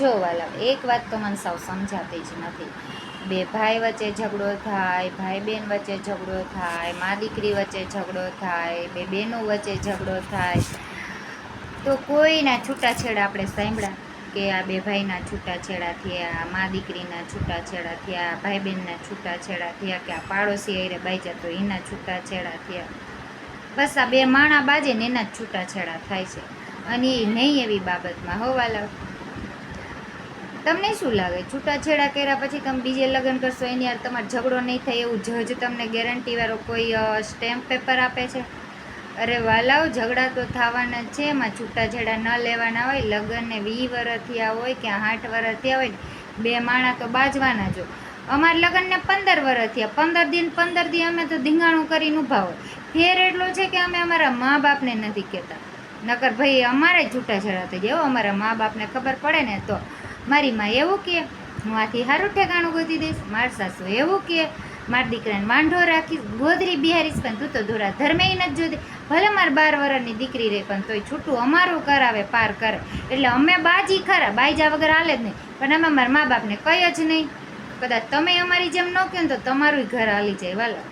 જો વાલા, એક વાત તો મને સાવ સમજાતી જ નથી. બે ભાઈ વચ્ચે ઝઘડો થાય, ભાઈ બહેન વચ્ચે ઝઘડો થાય, મા દીકરી વચ્ચે ઝઘડો થાય, બે બહેનો વચ્ચે ઝઘડો થાય. તો કોઈના છૂટાછેડા આપણે સાંભળ્યા કે આ બે ભાઈના છૂટાછેડા થયા મા દીકરીના છૂટાછેડા થયા ભાઈ બહેનના છૂટાછેડા થયા કે આ પાડોશી અરે બાઈ તો એના છૂટાછેડા થયા? બસ આ બે માણા બાજે ને એના છૂટાછેડા થાય છે. અને એ નહીં એવી બાબતમાં હોવાલા તમને શું લાગે? છૂટાછેડા કર્યા પછી તમે બીજે લગ્ન કરશો, એની યાર તમારે ઝઘડો નહીં થાય એવું જજ તમને ગેરંટીવાળો કોઈ સ્ટેમ્પ પેપર આપે છે? અરે વાલાઓ, ઝઘડા તો થવાના છે, એમાં છૂટાછેડા ન લેવાના હોય, લગ્નને વી વર્ષ થયા હોય કે આઠ વર્ષ થયા હોય, બે માણા તો બાજવાના જો. અમારા લગ્નને પંદર વર્ષ થયા. પંદર દિન, પંદર દી અમે તો ધીંગાણું કરીને ઊભા હોય. ફેર એટલો છે કે અમે અમારા મા બાપને નથી કહેતા. નકર ભાઈ, અમારે છૂટાછેડા થઈ જાય. અમારા મા બાપને ખબર પડે ને તો. મારી માં એવું કે, હું આથી સારું ઠેકાણું ગોતી દઈશ. માર સાસુ એવું કે, મારા દીકરાને વાંઢો રાખીશ. ગોદરી બિહારીશ, પણ તું તો ધોરા ધર્મે નથી જોતી. ભલે મારે બાર વર્ષની દીકરી રહે પણ તોય છૂટું અમારું કરાવે પાર કરે એટલે અમે બાજી ખરા, બાઈજા વગર હાલે જ નહીં. પણ અમે મારા મા બાપને કહી જ નહીં. કદાચ તમે અમારી જેમ ન કહો તો તમારું ઘર હાલી જાય, વાલા.